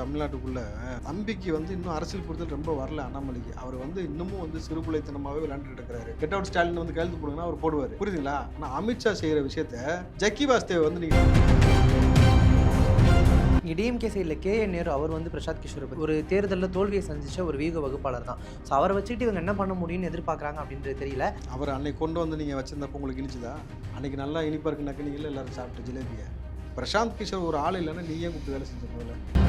தமிழ்நாட்டுக்குள்ள தம்பிக்கு வந்து இன்னும் அரசியல் புரிதல் ரொம்ப வரல அண்ணாமலைக்கு. அவர் வந்து இன்னமும் வந்து சிறுபிள்ளைத்தனமாகவே விளையாண்டுட்டு இருக்கிறாரு. கெட் அவுட் ஸ்டாலின் வந்து கையெழுத்து போடுங்கன்னா அவர் போடுவார். புரியுதுங்களா? ஆனால் அமித்ஷா செய்கிற விஷயத்த ஜக்கி வாஸ்தேவ் வந்து நீங்கள் டிஎம்கே சைடில் கே என் நேரு அவர் வந்து பிரசாத் கிஷோர் ஒரு தேர்தலில் தோல்வியை சந்திச்ச ஒரு வீக வகுப்பாளர் தான். ஸோ அவரை வச்சுட்டு இவங்க என்ன பண்ண முடியும்னு எதிர்பார்க்குறாங்க அப்படின்றது தெரியல. அவர் அன்னைக்கு கொண்டு வந்து நீங்கள் வச்சிருந்தப்போ உங்களுக்கு இனிச்சுதா? அன்னைக்கு நல்லா இனிப்பா இருக்கு நக்கினீங்களா எல்லாரும் சாப்பிட்டு ஜிலேபியை. பிரசாந்த் கிஷோர் ஒரு ஆள் இல்லைன்னா நீ ஏன் கூப்பிட்டு வேலை செஞ்ச முதல்ல?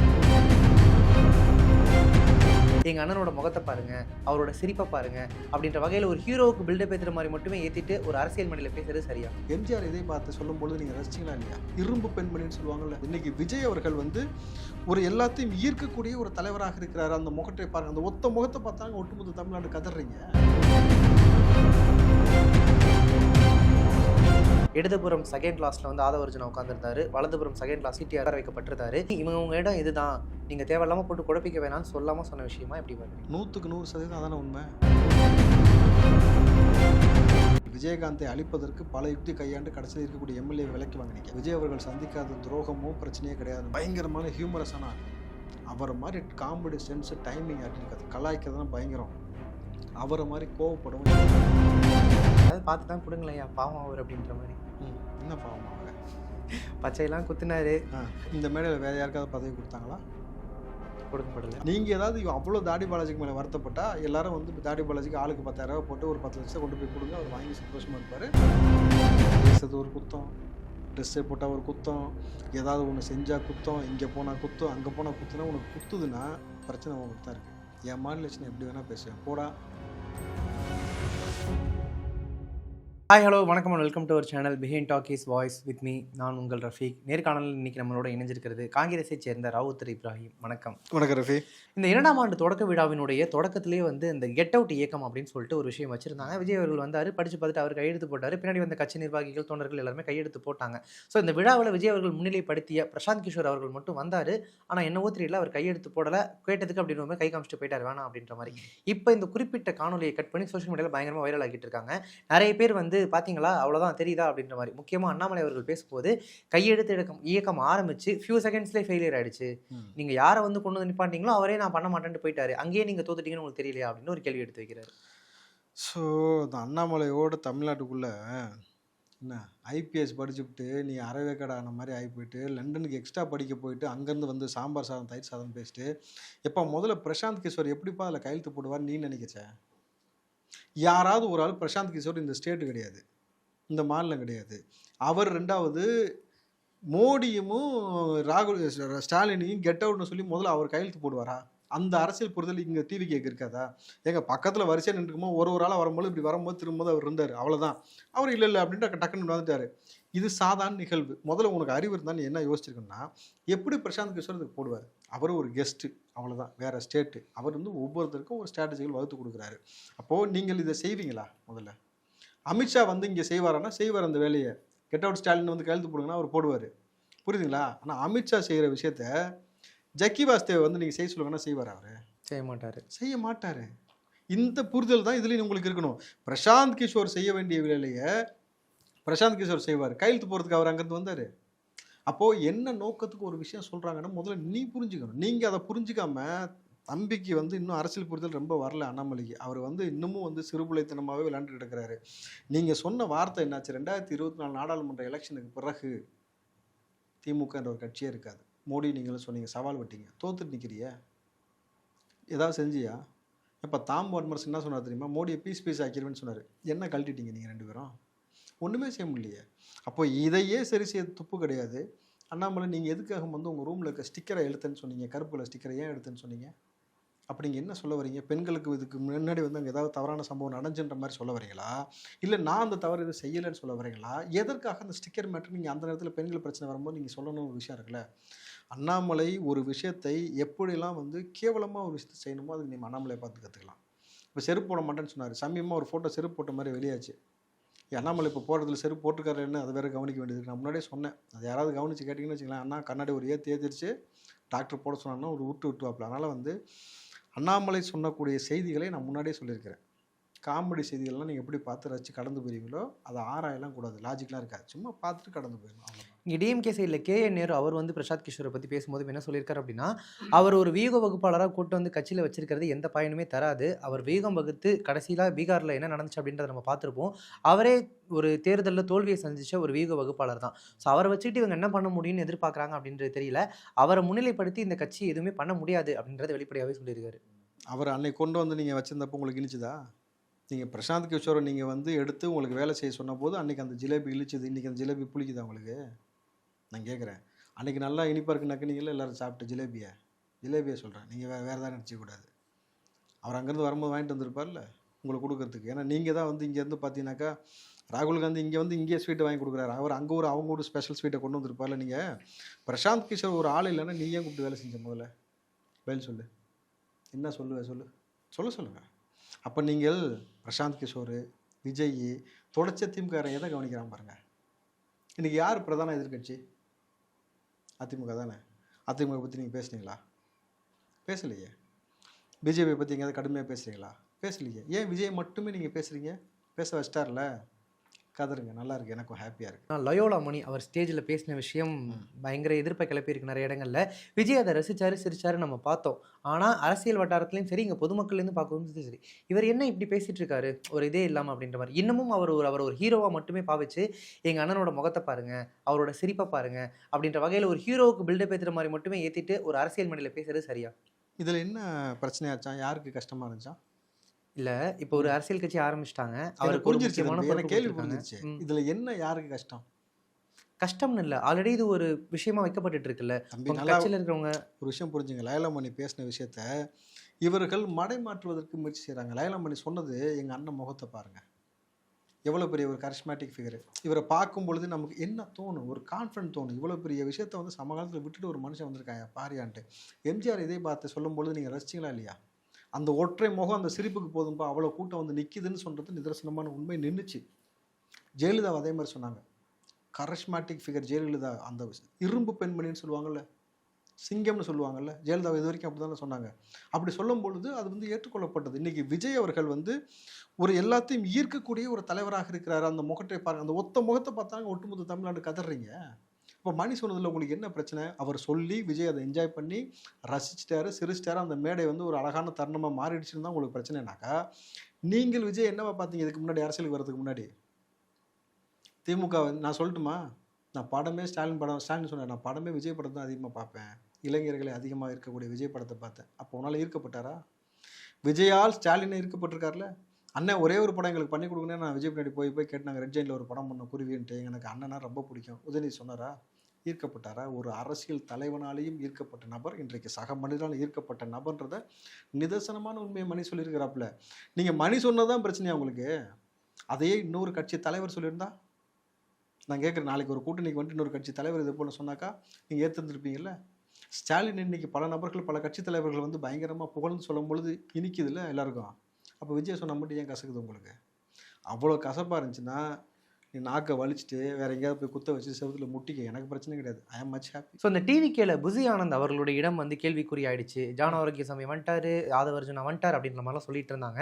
எங்கள் அண்ணனோட முகத்தை பாருங்க அவரோட சிரிப்பை பாருங்க அப்படின்ற வகையில் ஒரு ஹீரோவுக்கு பில்டப் ஏற்றுற மாதிரி மட்டுமே ஏற்றிட்டு ஒரு அரசியல் மணியில் பேசுறது சரியா? எம்ஜிஆர் இதை பார்த்து சொல்லும்பொழுது நீங்கள் ரசிச்சிங்களா இல்லையா? இரும்பு பெண்மணின்னு சொல்லுவாங்கல்ல இன்னைக்கு விஜய் அவர்கள் வந்து ஒரு எல்லாத்தையும் ஈர்க்கக்கூடிய ஒரு தலைவராக இருக்கிறார். அந்த முகத்தை பாருங்க அந்த ஒத்த முகத்தை பார்த்தாங்க ஒட்டுமொத்த தமிழ்நாடு கதறீங்க. இடதுபுறம் செகண்ட் கிளாஸ்ல வந்து ஆதவர்ஜனா உட்காந்துருந்தாரு வலதுபுறம் செகண்ட் கிளாஸ் சீட்டி அகர வைக்கப்பட்டிருந்தாரு. இவங்க உங்க இடம் இதுதான். நீங்க தேவையில்லாம போட்டு குழப்பிக்க வேணாம்னு சொல்லாம சொன்ன விஷயமா எப்படி பாருங்க நூற்றுக்கு நூறு சதவீதம் அதான உண்மை? விஜயகாந்தை அழிப்பதற்கு பல யுக்தி கையாண்டு கடைசியில் இருக்கக்கூடிய எம்எல்ஏ விலைக்கு வாங்கினீங்க விஜய் அவர்கள் சந்திக்காத துரோகமோ பிரச்சனையே கிடையாது. பயங்கரமான ஹியூமரஸான ஆள். அவரை மாதிரி காமெடி சென்ஸ் டைமிங் ஆட்டிருக்காது கலாய்க்கிறதுனா பயங்கரம். அவரை மாதிரி கோவப்படவும். அதாவது பார்த்து தான் கொடுங்களேன் பாவம் அவர் அப்படின்ற மாதிரி. என்ன பாவம் அவரை பச்சையெல்லாம் குத்துனாரு. ஆ, இந்த மேடையில் வேற யாருக்காவது பதவி கொடுத்தாங்களா? கொடுக்கப்படல நீங்கள் ஏதாவது அவ்வளோ தாடி பாலாஜிக்கு மேலே வருத்தப்பட்டா எல்லாரும் வந்து தாடி பாலாஜிக்கு ஆளுக்கு பத்தாயிரம் ரூபாய் போட்டு ஒரு பத்து லட்சம் கொண்டு போய் கொடுங்க அவர் வாங்கி சந்தோஷமாக இருப்பார். பேசுறது ஒரு குத்தம் ட்ரெஸ்ஸை போட்டால் ஒரு குத்தம் ஏதாவது ஒன்று செஞ்சால் குத்தம் இங்கே போனால் குத்தம் அங்கே போனால் குத்துனா உனக்கு குத்துதுன்னா பிரச்சனை உங்களுக்கு தான் இருக்குது என் மாநிலட்சணம் எப்படி வேணால் பேசுவேன் போடா. ஹாய் ஹலோ வணக்கம் welcome to our channel behind talk is voice with me நான் உங்கள் ரஃபீக். நேர்காணலில் இன்னைக்கு நம்மளோட இணைஞ்சிருக்கிறது காங்கிரஸை சேர்ந்த ராவுத்தர் இப்ராஹிம். வணக்கம். வணக்கம் ரஃபி இந்த இரண்டாம் ஆண்டு தொடக்க விழாவினுடைய தொடக்கத்திலேயே வந்து இந்த கெட் அவுட் இயக்கம் அப்படின்னு சொல்லிட்டு ஒரு விஷயம் வச்சிருந்தாங்க. விஜய் அவர்கள் வந்தார் படிச்சு பார்த்துட்டு அவர் கையெழுத்து போட்டார். பின்னாடி வந்த கட்சி நிர்வாகிகள் தொண்டர்கள் எல்லாருமே கையெழுத்து போட்டாங்க. ஸோ இந்த விழாவில் விஜய் அவர்கள் முன்னிலைப்படுத்திய பிரசாந்த் கிஷோர் அவர்கள் மட்டும் வந்தார். ஆனால் என்னவோ தெரியல அவர் கையெழுத்து போடலை. கேட்டதுக்கு அப்படின்னு மாதிரி கை காமிச்சிட்டு போயிட்டார். வேணாம் அப்படின்ற மாதிரி. இப்போ இந்த குறிப்பிட்ட காணொலியை கட் பண்ணி சோஷியல் மீடியாவில் பயங்கரமாக வைரல் ஆகிட்டு இருக்காங்க. நிறைய பேர் வந்து பார்த்தீங்களா அவ்வளோதான் தெரியுதா? அப்படின்ற மாதிரி. முக்கியமாக அண்ணாமலை அவர்கள் பேசும்போது கையெழுத்து இயக்கம் இயக்கம் ஆரம்பிச்சு ஃபியூ செகண்ட்ஸ்லேயே ஃபெயிலியர் ஆயிடுச்சு. நீங்க யாரை வந்து கொண்டு வந்து நிப்பாட்டீங்களோ அவரே நான் பண்ண மாட்டேன்ட்டு போயிட்டாரு. அங்கேயே நீங்க தோத்துட்டீங்கன்னு உங்களுக்கு தெரியலையா? அப்படின்னு ஒரு கேள்வி எடுத்து வைக்கிறாரு. ஸோ இந்த அண்ணாமலையோட தமிழ்நாட்டுக்குள்ள என்ன ஐபிஎஸ் படிச்சுவிட்டு நீ அறவேக்கடை ஆன மாதிரி ஆகி போயிட்டு லண்டனுக்கு எக்ஸ்ட்ரா படிக்க போயிட்டு அங்கேருந்து வந்து சாம்பார் சாதம் தயிர் சாதம் பேசிட்டு எப்போ முதல்ல பிரசாந்த் கிஷோர் எப்படிப்பா அதில் கையெழுத்து போடுவார் நீ நினைக்கச்ச யாராவது ஒரு ஆள் பிரசாந்த் கிஷோர் இந்த ஸ்டேட்டு கிடையாது. இந்த மாநிலம் கிடையாது. அவர் ரெண்டாவது மோடியும் ராகுல் ஸ்டாலினையும் கெட் அவுட்னு சொல்லி முதல்ல அவர் கையெழுத்து போடுவாரா? அந்த அரசியல் புரிதல் இங்கே டிவி கேட்க இருக்காதா? எங்கள் பக்கத்தில் வரிசையாக நின்றுக்குமோ ஒரு ஒரு ஆளாக வரும்போது இப்படி வரும்போது திரும்பும்போது அவர் இருந்தார். அவ்வளோதான் அவர் இல்லை இல்லை அப்படின்ட்டு டக்குன்னு வந்துட்டார். இது சாதாரண நிகழ்வு. முதல்ல உனக்கு அறிவு இருந்தால் நீ என்ன யோசிச்சிருக்கணும்னா எப்படி பிரசாந்த் கிஷோர் இதுக்கு போடுவார்? அவர் ஒரு கெஸ்ட்டு அவ்வளோதான் வேற ஸ்டேட்டு அவர் வந்து ஒவ்வொருத்தருக்கும் ஒரு ஸ்ட்ராட்டஜிகள் வகுத்து கொடுக்குறாரு. அப்போது நீங்கள் இதை செய்வீங்களா முதல்ல? அமித்ஷா வந்து இங்கே செய்வாரானா செய்வார் அந்த வேலையை. கெட் அவுட் ஸ்டாலின் வந்து கையெழுத்து போடுங்கன்னா அவர் போடுவார். புரியுதுங்களா? ஆனால் அமித்ஷா செய்கிற விஷயத்த ஜக்கி வாஸ்தேவ் வந்து நீங்கள் செய்ய சொல்லுங்கன்னா செய்வார் அவர்? செய்ய மாட்டாரு. செய்ய மாட்டாரு. இந்த புரிதல் தான் இதுலேயும் உங்களுக்கு இருக்கணும். பிரசாந்த் கிஷோர் செய்ய வேண்டிய வேலையை பிரசாந்த் கிஷோர் செய்வார். கையெழுத்து போகிறதுக்கு அவர் அங்கேருந்து வந்தார். அப்போது என்ன நோக்கத்துக்கு ஒரு விஷயம் சொல்கிறாங்கன்னா முதல்ல நீ புரிஞ்சுக்கணும். நீங்கள் அதை புரிஞ்சுக்காம தம்பிக்கு வந்து இன்னும் அரசியல் புரிதல் ரொம்ப வரல அண்ணாமலைக்கு. அவர் வந்து இன்னமும் வந்து சிறுபுலைத்தனமாகவே விளையாண்டுட்டு இருக்கிறாரு. நீங்கள் சொன்ன வார்த்தை என்னாச்சு? ரெண்டாயிரத்தி இருபத்தி நாலு நாடாளுமன்ற எலெக்ஷனுக்கு பிறகு திமுக என்ற ஒரு கட்சியே இருக்காது. மோடி நீங்களும் சொன்னீங்க சவால் விட்டீங்க. தோத்துட்டு நிற்கிறிய ஏதாவது செஞ்சியா? இப்போ தாம் வன்மர்ஸ் என்ன சொன்னார் தெரியுமா? மோடியை பீஸ் பீஸ் ஆக்கிடுவேன்னு சொன்னார். என்ன கழட்டிட்டீங்க நீங்கள் ரெண்டு பேரும்? ஒன்றுமே செய்ய முடியலையே. அப்போ இதையே சரி செய்ய துப்பு கிடையாது. அண்ணாமலை நீங்கள் எதுக்காக வந்து உங்கள் ரூமில் இருக்க ஸ்டிக்கரை எழுத்துன்னு சொன்னீங்க? கருப்பில் ஸ்டிக்கரை ஏன் எடுத்துன்னு சொன்னீங்க? அப்படி நீங்கள் என்ன சொல்ல வரீங்க? பெண்களுக்கு இதுக்கு முன்னாடி வந்து அங்கே ஏதாவது தவறான சம்பவம் நடந்துன்ற மாதிரி சொல்ல வரீங்களா? இல்லை நான் அந்த தவறு எதுவும் செய்யலைன்னு சொல்ல வரீங்களா? எதற்காக அந்த ஸ்டிக்கர் மேட்டர் நீங்கள் அந்த நேரத்தில் பெண்கள் பிரச்சனை வரும்போது நீங்கள் சொல்லணும் ஒரு விஷயம் இருக்குல்ல. அண்ணாமலை ஒரு விஷயத்தை எப்படிலாம் வந்து கேவலமாக ஒரு விஷயத்தை செய்யணுமோ அதுக்கு நீங்கள் அண்ணாமலையை பார்த்து கற்றுக்கலாம் இப்போ செருப்பு போட மாட்டேன்னு சொன்னார். சமயமாக ஒரு ஃபோட்டோ செருப்பு போட்ட மாதிரி வெளியாச்சு. அண்ணாமலை இப்போ போடுறதுல செருப்பு போட்டுருக்காருன்னு அது வேறு கவனிக்க வேண்டியது நான் முன்னாடியே சொன்னேன். அது யாராவது கவனித்து கேட்டிங்கன்னு வச்சுக்கலாம் அண்ணா கண்ணாடி ஒரு ஏற்றி ஏற்றிருச்சு டாக்டர் போட சொன்னாங்கன்னா ஒரு விட்டு விட்டுவாப்பில் அதனால் வந்து அண்ணாமலை சொன்னக்கூடிய செய்திகளை நான் முன்னாடியே சொல்லியிருக்கிறேன். காமெடி செய்திகள்லாம் நீங்கள் எப்படி பார்த்து ரசித்து கடந்து போயிருவீங்களோ அதை ஆராயலாம் கூடாது. லாஜிக்லாம் இருக்காது. சும்மா பார்த்துட்டு கடந்து போயிடணும். இங்கே டிஎம்கே சைடில் கே என் நேரு அவர் வந்து பிரசாத் கிஷோரை பற்றி பேசும்போது என்ன சொல்லியிருக்காரு அப்படின்னா அவர் ஒரு வியூக வகுப்பாளராக கூட்டு வந்து கட்சியில் வச்சிருக்கிறது எந்த பயனுமே தராது. அவர் வியூகம் வகுத்து கடைசியில் பீகாரில் என்ன நடந்துச்சு அப்படின்றத நம்ம பார்த்துருப்போம். அவரே ஒரு தேர்தலில் தோல்வியை சந்திச்ச ஒரு வியூக வகுப்பாளர் தான். ஸோ அவரை வச்சுட்டு இவங்க என்ன பண்ண முடியும்னு எதிர்பார்க்குறாங்க அப்படின்றது தெரியல. அவரை முன்னிலைப்படுத்தி இந்த கட்சி எதுவுமே பண்ண முடியாது அப்படின்றத வெளிப்படையாகவே சொல்லியிருக்காரு. அவர் அன்னைக்கு கொண்டு வந்து நீங்கள் வச்சிருந்தப்போ உங்களுக்கு இழிச்சுதா நீங்கள் பிரசாந்த் கிஷோரை நீங்கள் வந்து எடுத்து உங்களுக்கு வேலை செய்ய சொன்ன போது அன்னைக்கு அந்த ஜிலேபி இழிச்சது இன்றைக்கி அந்த ஜிலேபி புளிக்குதா உங்களுக்கு? நான் கேட்குறேன் அன்றைக்கி நல்லா இனிப்பாக இருக்கு நக்குனீங்களா எல்லாரும் சாப்பிட்டு ஜிலேபியை? ஜிலேபியை சொல்கிறேன் நீங்கள் வேறு வேறு தான் நினச்சிக்கூடாது அவர் அங்கேருந்து வரும்போது வாங்கிட்டு வந்திருப்பார்ல உங்களுக்கு கொடுக்கறதுக்கு. ஏன்னா நீங்கள் தான் வந்து இங்கேருந்து பார்த்தீங்கன்னாக்கா ராகுல் காந்தி இங்கே வந்து இங்கேயே ஸ்வீட்டை வாங்கி கொடுக்குறாரு. அவர் அங்கே ஒரு அவங்க ஒரு ஸ்பெஷல் ஸ்வீட்டை கொண்டு வந்திருப்பார்ல நீங்கள் பிரசாந்த் கிஷோர் ஒரு ஆள் இல்லைன்னா நீ ஏன் கூப்பிட்டு வேலை செஞ்ச முதல்ல? பதில் சொல்லு. என்ன சொல்லுவேன் சொல்லு. சொல்ல சொல்லுங்கள் அப்போ நீங்கள் பிரசாந்த் கிஷோர் விஜய் தொடச்ச திமுகரை எதை கவனிக்கிறான் பாருங்கள் இன்றைக்கி யார் பிரதான எதிர்க்கட்சி? அதிமுக தானே. அதிமுக பற்றி நீங்கள் பேசுனீங்களா? பேசலையே. பிஜேபி பற்றி எங்கேயாவது கடுமையாக பேசுகிறீங்களா பேசலையே. ஏன் விஜய் மட்டுமே நீங்கள் பேசுகிறீங்க பேச வச்சிட்டார்ல? கதருங்க. நல்லா இருக்கு. எனக்கும் ஹாப்பியாக இருக்கு. ஆனால் லயோலா மணி அவர் ஸ்டேஜில் பேசின விஷயம் பயங்கர எதிர்ப்பை கிளப்பியிருக்கு நிறைய இடங்கள்ல. விஜய் அதை ரசிச்சாரு சிரிச்சாரு நம்ம பார்த்தோம். ஆனால் அரசியல் வட்டாரத்துலையும் சரி இங்கே பொதுமக்கள்லேருந்து பார்க்கும்போது சரி இவர் என்ன இப்படி பேசிட்டு இருக்காரு? ஒரு இதே இல்லாமல் அப்படின்ற மாதிரி. இன்னமும் அவர் ஒரு அவர் ஒரு ஹீரோவாக மட்டுமே பாவிச்சு எங்கள் அண்ணனோட முகத்தை பாருங்க அவரோட சிரிப்பை பாருங்க அப்படின்ற வகையில் ஒரு ஹீரோவுக்கு பில்டப் ஏற்றுற மாதிரி மட்டுமே ஏற்றிட்டு ஒரு அரசியல் மணியில் பேசுறது சரியா? இதில் என்ன பிரச்சனையாச்சான் யாருக்கு கஷ்டமாக இருந்துச்சா? இல்லை. இப்போ ஒரு அரசியல் கட்சி ஆரம்பிச்சிட்டாங்க. ஒரு புரிஞ்சிருச்சு கேள்வி. புரிஞ்சிருச்சு. இதில் என்ன யாருக்கு கஷ்டம்? கஷ்டம்னு இல்லை. ஆல்ரெடி இது ஒரு விஷயமா வைக்கப்பட்டுட்டு இருக்குல்ல. கட்சியில் இருக்கிறவங்க ஒரு விஷயம் புரிஞ்சுங்க. லயலாமணி பேசின விஷயத்த இவர்கள் மடை மாற்றுவதற்கு முயற்சி செய்கிறாங்க லயலாமணி சொன்னது எங்கள் அண்ணன் முகத்தை பாருங்க. எவ்வளோ பெரிய ஒரு கரிஸ்மேட்டிக் ஃபிகர் இவரை பார்க்கும் பொழுது நமக்கு என்ன தோணும்? ஒரு கான்ஃபிடன்ட் தோணும். இவ்வளோ பெரிய விஷயத்த வந்து சமகாலத்தில் விட்டுட்டு ஒரு மனுஷன் வந்திருக்காங்க பாரியான்ட்டு. எம்ஜிஆர் இதே பார்த்து சொல்லும் பொழுது நீங்கள் ரசிச்சிங்களா இல்லையா? அந்த ஒற்றை முகம் அந்த சிரிப்புக்கு போதும்பா அவ்வளோ கூட்டம் வந்து நிற்கிதுன்னு சொல்கிறது நிதர்சனமான உண்மை நின்றுச்சு ஜெயலலிதா அதே மாதிரி சொன்னாங்க. கரிஸ்மேட்டிக் ஃபிகர் ஜெயலலிதா அந்த இரும்பு பெண்மணின்னு சொல்லுவாங்கல்ல சிங்கம்னு சொல்லுவாங்கல்ல ஜெயலலிதா இது வரைக்கும் அப்படி தானே சொன்னாங்க. அப்படி சொல்லும் பொழுது அது வந்து ஏற்றுக்கொள்ளப்பட்டது. இன்றைக்கி விஜய் அவர்கள் வந்து ஒரு எல்லாத்தையும் ஈர்க்கக்கூடிய ஒரு தலைவராக இருக்கிறார். அந்த முகத்தை பாருங்க அந்த ஒத்த முகத்தை பார்த்தாங்க ஒட்டுமொத்த தமிழ்நாடு கதறீங்க. இப்போ மணி சொன்னதில் உங்களுக்கு என்ன பிரச்சனை? அவர் சொல்லி விஜய் அதை என்ஜாய் பண்ணி ரசிச்சிட்டாரு சிரிச்சிட்டாரு. அந்த மேடை வந்து ஒரு அழகான தருணமாக மாறிடுச்சுன்னு தான் உங்களுக்கு பிரச்சனைனாக்கா நீங்கள் விஜய் என்னவா பார்த்தீங்க இதுக்கு முன்னாடி அரசியலுக்கு வரதுக்கு முன்னாடி? திமுக நான் சொல்லட்டுமா? நான் படமே ஸ்டாலின் படம் ஸ்டாலின் சொன்னார் நான் படமே விஜய் படம் தான் அதிகமாக பார்ப்பேன் இளைஞர்களை அதிகமாக இருக்கக்கூடிய விஜய் படத்தை பார்த்தேன். அப்போ உன்னால் ஈர்க்கப்பட்டாரா? விஜயால் ஸ்டாலினை ஈர்க்கப்பட்டிருக்கார்ல? அண்ணன் ஒரே ஒரு படம் எங்களுக்கு பண்ணி கொடுங்கன்னு நான் விஜய் பின்னாடி போய் போய் கேட்டாங்க ரெட் ஜெயினில் ஒரு படம் பண்ண குருவின்ட்டு. எனக்கு அண்ணனா ரொம்ப பிடிக்கும். உதயநிதி சொன்னாரா? ஈர்க்கப்பட்டாரா? ஒரு அரசியல் தலைவனாலேயும் ஈர்க்கப்பட்ட நபர் இன்றைக்கு சக மனிதனால் ஈர்க்கப்பட்ட நபர்ன்றத நிதர்சனமான உண்மையை மணி சொல்லியிருக்கிறாப்புல. நீங்கள் மணி சொன்னதான் பிரச்சனையா உங்களுக்கு? அதையே இன்னொரு கட்சி தலைவர் சொல்லியிருந்தா? நான் கேட்குறேன் நாளைக்கு ஒரு கூட்டணிக்கு வந்துட்டு இன்னொரு கட்சி தலைவர் இது போல சொன்னாக்கா நீங்கள் ஏற்றுந்துருப்பீங்கல்ல ஸ்டாலின் இன்னைக்கு பல நபர்கள் பல கட்சி தலைவர்கள் வந்து பயங்கரமாக புகழ்ந்து சொல்லும் பொழுது இனிக்குதுல்ல எல்லாருக்கும்? அப்போ விஜய் சொன்ன மட்டும் ஏன் கசக்குது உங்களுக்கு? அவ்வளோ கசப்பாக இருந்துச்சுன்னா நீ நாக்கை வலிச்சுட்டு வேற எங்கேயாவது போய் குத்த வச்சு செவத்துல முட்டிக்க எனக்கு பிரச்சனை கிடையாது. I am much happy so இந்த டிவிக்கேல புசி ஆனந்த் அவர்களுடைய இடம் வந்து கேள்விக்குறி ஆயிடுச்சு ஜான ஆரோக்கிய சாமி வந்துட்டாரு ஆதவர்ஜுனா வந்துட்டார் அப்படின்ற மாதிரிலாம் சொல்லிட்டு இருந்தாங்க.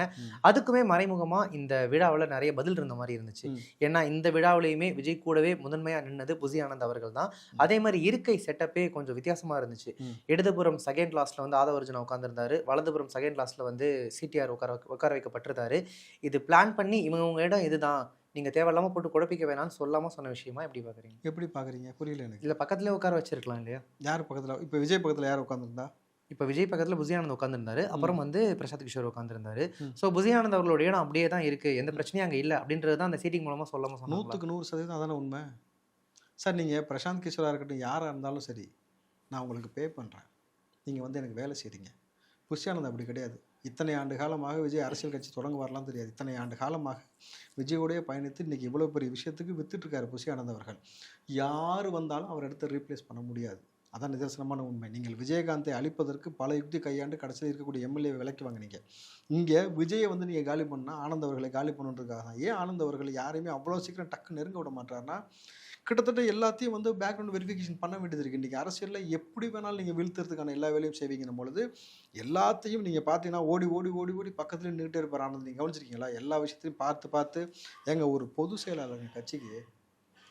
அதுக்குமே மறைமுகமா இந்த விழாவில் நிறைய பதில் இருந்த மாதிரி இருந்துச்சு. ஏன்னா இந்த விழாவிலையுமே விஜய் கூடவே முதன்மையா நின்னது புசி ஆனந்த் அவர்கள் தான். அதே மாதிரி இருக்கை செட்டப்பே கொஞ்சம் வித்தியாசமா இருந்துச்சு. இடதுபுறம் செகண்ட் லாஸ்ட்ல வந்து ஆதவர்ஜுனா உட்காந்துருந்தாரு வலதுபுறம் செகண்ட் லாஸ்ட்ல வந்து சிடிஆர் உட்கார உட்கார வைக்கப்பட்டிருந்தாரு. இது பிளான் பண்ணி இவங்க இடம் இதுதான். நீங்க தேவையில்லாம போட்டு குழப்பிக்க வேணாம்னு சொல்லாம சொன்ன விஷயமா எப்படி பாக்குறீங்க? எப்படி பார்க்குறீங்க புரியல எனக்கு. இல்ல பக்கத்துலயே உட்கார வச்சிருக்கலாம் இல்லையா? யார் பக்கத்தில்? இப்போ விஜய் பக்கத்தில் யார் உட்காந்துருந்தா இப்போ விஜய் பக்கத்தில் புசியானந்த் உட்காந்துருந்தாரு அப்புறம் வந்து பிரசாத் கிஷோர் உட்காந்துருந்தாரு. ஸோ புசியானந்த் அவர்களோட இடம் அப்படியே தான் இருக்கு. எந்த பிரச்சனையும் அங்கே இல்லை அப்படின்றது தான் அந்த சீட்டிங் மூலமா சொல்லாம சொன்னாங்க நூற்றுக்கு நூறு சதவீதம் அதானே உண்மை? சார் நீங்கள் பிரசாந்த் கிஷோராக இருக்கட்டும் யாராக இருந்தாலும் சரி நான் உங்களுக்கு பே பண்ணுறேன் நீங்கள் வந்து எனக்கு வேலை செய்கிறீங்க புஷ்யானந்த் அப்படி கிடையாது. இத்தனை ஆண்டு காலமாக விஜய் அரசியல் கட்சி தொடங்க வரலாம் தெரியாது. இத்தனை ஆண்டு காலமாக விஜயோடைய பயணித்து இன்றைக்கி இவ்வளோ பெரிய விஷயத்துக்கு வித்துட்ருக்காரு புசி ஆனந்தவர்கள் யார் வந்தாலும் அவர் இடத்த ரீப்ளேஸ் பண்ண முடியாது. அதான் நிதர்சனமான உண்மை. நீங்கள் விஜயகாந்தை அழிப்பதற்கு பல யுக்தி கையாண்டு கடைசியில் இருக்கக்கூடிய எம்எல்ஏ விலைக்கு வாங்கினீங்க. இங்கே விஜயை வந்து நீங்கள் காலி பண்ணால் ஆனந்த் அவர்களை காலி பண்ணுன்றதுக்காக தான் ஏன் ஆனந்த் அவர்கள் யாரையுமே அவ்வளோ சீக்கிரம் டக்கு நெருங்க விட மாட்டாருன்னா கிட்டத்தட்ட எல்லாத்தையும் வந்து பேக்ரவுண்ட் வெரிஃபிகேஷன் பண்ண வேண்டியது இருக்குது இன்றைக்கி அரசியலில் எப்படி வேணாலும் நீங்கள் வீழ்த்துறதுக்கான எல்லா வேலையும் செய்வீங்கன்னும் பொழுது எல்லாத்தையும் நீங்கள் பார்த்தீங்கன்னா ஓடி ஓடி ஓடி ஓடி பக்கத்தில் நின்றுட்டே இருப்பார் ஆனந்த். நீங்கள் கவனிச்சிருக்கீங்களா? எல்லா விஷயத்தையும் பார்த்து பார்த்து எங்கள் ஒரு பொது செயலாளர் கட்சிக்கு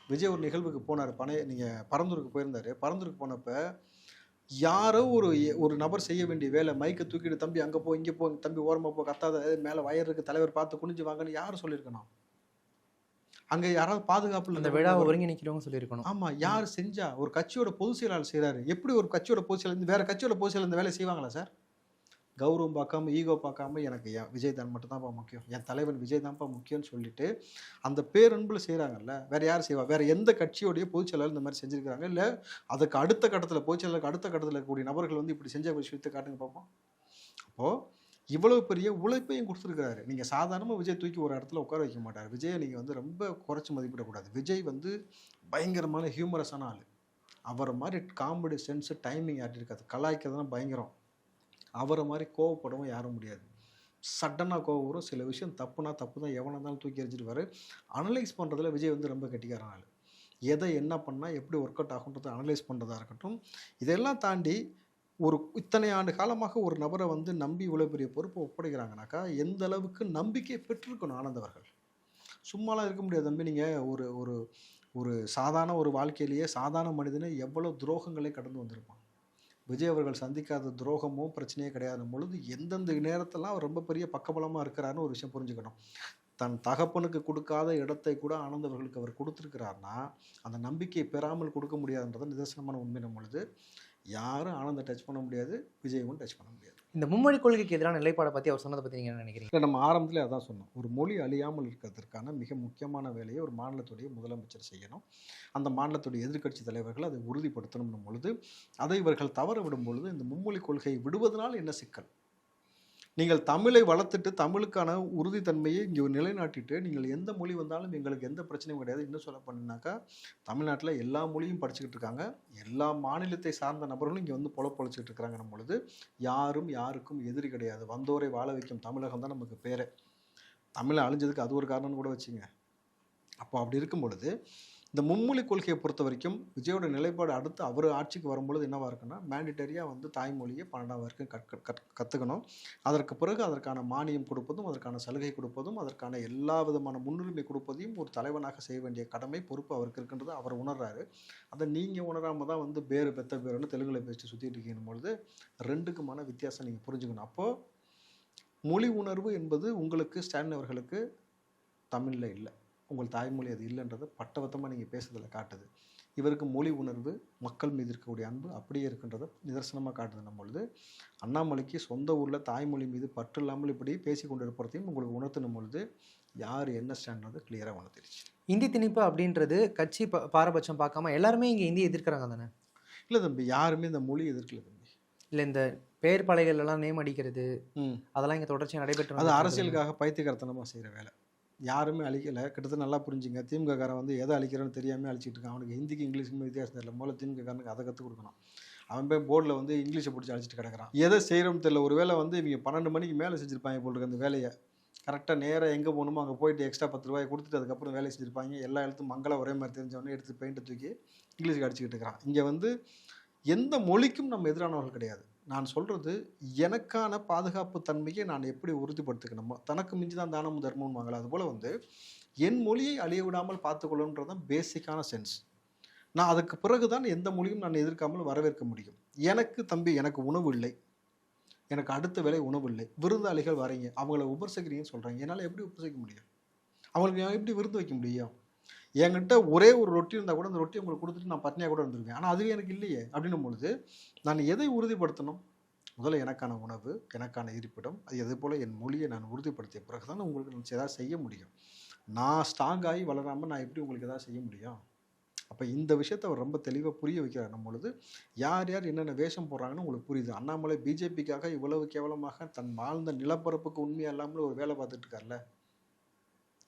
விஜய் ஒரு நிகழ்வுக்கு போனார். பனை நீங்கள் பரந்தூருக்கு போயிருந்தாரு. பரந்தூருக்கு போனப்போ யாரோ ஒரு ஒரு நபர் செய்ய வேண்டிய வேலை மைக்கை தூக்கிட்டு தம்பி அங்கே போ இங்கே போ தம்பி ஓரமாக போ கத்தாத மேலே வயர் இருக்கு தலைவர் பார்த்து குனிஞ்சு வாங்கன்னு யார் சொல்லியிருக்கணும். அங்கே யாராவது பாதுகாப்பு அந்த விழாவை ஒருங்கிணைக்கிறவங்க சொல்லியிருக்கணும். ஆமா யார் செஞ்சா ஒரு கட்சியோட பொதுச் செயலாளர் செய்றாரு. எப்படி ஒரு கட்சியோட பொதுச் செயலாளர் வேற கட்சியோட பொதுச் செயலாளர் இந்த வேலையை செய்வாங்களா சார்? கௌரவம் பார்க்காம ஈகோ பார்க்காம எனக்கு என் விஜய் தான் மட்டும் தான்ப்பா முக்கியம். என் தலைவன் விஜய் தான்ப்பா முக்கியம்னு சொல்லிட்டு அந்த பேரன்புல செய்றாங்கல்ல வேற யார் செய்வா? வேற எந்த கட்சியோடைய பொதுச் செயலாளர் இந்த மாதிரி செஞ்சிருக்காங்க இல்ல அதுக்கு அடுத்த கட்டத்துல பொதுச் செயலாளருக்கு அடுத்த கட்டத்துல இருக்கக்கூடிய நபர்கள் வந்து இப்படி செஞ்ச விஷயத்தை காட்டுங்க பார்ப்போம் அப்போ இவ்வளவு பெரிய உழைப்பையும் கொடுத்துருக்காரு நீங்கள் சாதாரணமாக விஜய் தூக்கி ஒரு இடத்துல உட்கார வைக்க மாட்டார். விஜயை நீங்கள் வந்து ரொம்ப குறைச்சி மதிப்பிடக்கூடாது. விஜய் வந்து பயங்கரமான ஹியூமரஸான ஆள். அவரை மாதிரி காமெடி சென்ஸு டைமிங் யார்ட்டு இருக்காது. கலாய்க்கிறதுனா பயங்கரம். அவரை மாதிரி கோவப்படவும் யாரும் முடியாது. சடனாக கோவம் வரும். சில விஷயம் தப்புனா தப்பு தான். எவனாக இருந்தாலும் தூக்கி எறிஞ்சிடுவார். அனலைஸ் பண்ணுறதுல விஜய் வந்து ரொம்ப கெட்டிக்காரன் ஆள். எதை என்ன பண்ணால் எப்படி ஒர்க் அவுட் ஆகுன்றதை அனலைஸ் பண்ணுறதா இருக்கட்டும். இதெல்லாம் தாண்டி ஒரு இத்தனை ஆண்டு காலமாக ஒரு நபரை வந்து நம்பி இவ்வளோ பெரிய பொறுப்பை ஒப்படைக்கிறாங்கனாக்கா எந்த அளவுக்கு நம்பிக்கை பெற்றிருக்கணும் ஆனந்தவர்கள் சும்மாலாம் இருக்க முடியாது தம்பி. நீங்கள் ஒரு ஒரு ஒரு சாதாரண ஒரு வாழ்க்கையிலேயே சாதாரண மனிதனை எவ்வளோ துரோகங்களை கடந்து வந்திருப்பான். விஜய் அவர்கள் சந்திக்காத துரோகமோ பிரச்சனையே கிடையாது பொழுது எந்தெந்த நேரத்தெல்லாம் அவர் ரொம்ப பெரிய பக்கபலமாக இருக்கிறாருன்னு ஒரு விஷயம் புரிஞ்சுக்கணும். தன் தகப்பனுக்கு கொடுக்காத இடத்தை கூட ஆனந்தவர்களுக்கு அவர் கொடுத்துருக்கிறாருன்னா அந்த நம்பிக்கையை பெறாமல் கொடுக்க முடியாதுன்றதை நிதர்சனமான உண்மை பொழுது யாரும் ஆனந்தை டச் பண்ண முடியாது விஜயவும் டச் பண்ண முடியாது. இந்த மும்மொழி கொள்கைக்கு எதிரான நிலைப்பாடை பத்தி அவர் சொன்னதை பத்தி நீங்க என்ன நினைக்கிறீங்க? இல்லை நம்ம ஆரம்பத்திலே அதான் சொன்னோம். ஒரு மொழி அழியாமல் இருக்கிறதுக்கான மிக முக்கியமான வேலையை ஒரு மாநிலத்துடைய முதலமைச்சர் செய்யணும். அந்த மாநிலத்துடைய எதிர்க்கட்சி தலைவர்கள் அதை உறுதிப்படுத்தணும் பொழுது அதை இவர்கள் தவற விடும் பொழுது இந்த மும்மொழி கொள்கையை விடுவதனால் என்ன சிக்கல்? நீங்கள் தமிழை வளர்த்துட்டு தமிழுக்கான உறுதித்தன்மையை இங்கே நிலைநாட்டிட்டு நீங்கள் எந்த மொழி வந்தாலும் எங்களுக்கு எந்த பிரச்சனையும் கிடையாது. இன்னும் சொல்ல பண்ணினாக்கா தமிழ்நாட்டில் எல்லா மொழியும் படிச்சுக்கிட்டு இருக்காங்க. எல்லா மாநிலத்தை சார்ந்த நபர்களும் இங்கே வந்து பொல பொழைச்சிட்டு இருக்கிறாங்க பொழுது யாரும் யாருக்கும் எதிரி கிடையாது. வந்தோரை வாழ வைக்கும் தமிழகம் தான் நமக்கு பேரே. தமிழை அழிஞ்சதுக்கு அது ஒரு காரணம்னு கூட வச்சுங்க. அப்போ அப்படி இருக்கும் பொழுது இந்த மும்மொழி கொள்கையை பொறுத்த வரைக்கும் விஜயோட நிலைப்பாடு அடுத்து அவர் ஆட்சிக்கு வரும்பொழுது என்னவாக இருக்குன்னா மேண்டிட்டரியாக வந்து தாய்மொழியை பன்னெண்டாம் வரைக்கும் கற்க கற் கற்றுக்கணும் அதற்கு பிறகு அதற்கான மானியம் கொடுப்பதும் அதற்கான சலுகை கொடுப்பதும் அதற்கான எல்லா விதமான முன்னுரிமை கொடுப்பதையும் ஒரு தலைவனாக செய்ய வேண்டிய கடமை பொறுப்பு அவருக்கு இருக்கின்றது அவர் உணர்றாரு. அதை நீங்கள் உணராமல் தான் வந்து பேரு பெத்த பேருன்னு தெலுங்குல பேசி சுற்றிட்டு இருக்கீங்க பொழுது ரெண்டுக்குமான வித்தியாசம் நீங்கள் புரிஞ்சுக்கணும். அப்போது மொழி உணர்வு என்பது உங்களுக்கு ஸ்டாலின் அவர்களுக்கு தமிழில் இல்லை. உங்கள் தாய்மொழி அது இல்லைன்றதை பட்டவத்தமாக நீங்கள் பேசுறதுல காட்டுது. இவருக்கு மொழி உணர்வு மக்கள் மீது இருக்கக்கூடிய அன்பு அப்படியே இருக்கின்றதை நிதர்சனமாக காட்டுது பொழுது. அண்ணாமலைக்கு சொந்த ஊரில் தாய்மொழி மீது பற்று இல்லாமல் இப்படி பேசி கொண்டு இருப்பதையும் உங்களுக்கு உணர்த்தினும் பொழுது யார் என்ன ஸ்டாண்ட்றது கிளியராக உணர்த்திருச்சு இந்தி திணிப்பு அப்படின்றது கட்சி ப- பாரபட்சம் பார்க்காம எல்லாருமே இங்க இந்தியை எதிர்க்கிறாங்க தானே? இல்லை தம்பி யாருமே இந்த மொழி எதிர்க்கல தம்பி. இல்ல இந்த பெயர் பலகைகள் எல்லாம் நேம் அடிக்கிறது அதெல்லாம் இங்க தொடர்ச்சியா நடைபெற்று அது. அரசியலுக்காக பைத்தியக்காரத்தனமாக செய்கிற வேலை. யாருமே அழிக்கலை. கிட்டத்தட்ட நல்லா புரிஞ்சுங்க. திமுககாரன் வந்து எதை அழிக்கிறான்னு தெரியாமல் அழிச்சிட்டு இருக்கான். அவனுக்கு ஹிந்திக்கு இங்கிலீஷுக்கும் வித்தியாசம் தெரியல. முதல்ல திமுககாரனுக்கு அதை கற்றுக் கொடுக்கணும். அவன் போய் போர்டில் வந்து இங்கிலீஷை பிடிச்சி அழிச்சிட்டு கிடக்குறான். எதை செய்கிறோம்னு தெரியல. ஒரு வேளை வந்து இவங்க பன்னெண்டு மணிக்கு மேலே செஞ்சுருப்பாங்க போல் அந்த வேலையை. கரெக்டாக நேராக எங்கே போகணுமோ அங்கே போயிட்டு எக்ஸ்ட்ரா பத்து ரூபாய் கொடுத்துட்டு அதுக்கப்புறம் வேலை செஞ்சுருப்பாங்க. எல்லா எழுத்தும் மங்களம் ஒரே மாதிரி தெரிஞ்சவொடனே எடுத்து பெயிண்ட்டை தூக்கி இங்கிலீஷுக்கு அடிச்சுக்கிட்டு இருக்கிறான். இங்கே வந்து எந்த மொழிக்கும் நம்ம எதிரானவர்கள் கிடையாது. நான் சொல்கிறது எனக்கான பாதுகாப்பு தன்மையை நான் எப்படி உறுதிப்படுத்திக்கணுமோ? தனக்கு மிஞ்சி தான் தானமும் தர்மம் வாங்கலாம் அதுபோல் வந்து என் மொழியை அழிய விடாமல் பார்த்துக்கொள்ளணுன்றது தான் பேசிக்கான சென்ஸ் நான் அதுக்கு பிறகு தான் எந்த மொழியும் நான் எதிர்க்காமல் வரவேற்க முடியும். எனக்கு தம்பி எனக்கு உணவு இல்லை. எனக்கு அடுத்த வேலை உணவு இல்லை. விருந்தாளிகள் வரீங்க. அவங்கள உபசரிக்கிறீங்கன்னு சொல்கிறாங்க என்னால் எப்படி உபசரிக்க முடியும்? அவங்களுக்கு நான் எப்படி விருந்து வைக்க முடியும்? என்கிட்ட ஒரே ஒரு ரொட்டி இருந்தால் கூட அந்த ரொட்டி உங்களுக்கு கொடுத்துட்டு நான் பட்னியாக கூட இருந்திருக்கேன் ஆனால் அதுவே எனக்கு இல்லையே. அப்படின்னும் பொழுது நான் எதை உறுதிப்படுத்தணும்? முதல்ல எனக்கான உணவு எனக்கான இருப்பிடம் அது அதே போல் என் மொழியை நான் உறுதிப்படுத்திய பிறகு தான் உங்களுக்கு நான் எதாவது செய்ய முடியும். நான் ஸ்ட்ராங் ஆகி வளராமல் நான் எப்படி உங்களுக்கு எதாவது செய்ய முடியும்? அப்போ இந்த விஷயத்தை அவர் ரொம்ப தெளிவாக புரிய வைக்கிறார். நம்ம பொழுது யார் யார் என்னென்ன வேஷம் போடுறாங்கன்னு உங்களுக்கு புரியுது. அண்ணாமலை பிஜேபிக்காக இவ்வளவு கேவலமாக தன் வாழ்ந்த நிலப்பரப்புக்கு உண்மையாக இல்லாமல் ஒரு வேலை பார்த்துட்டு இருக்கார்ல?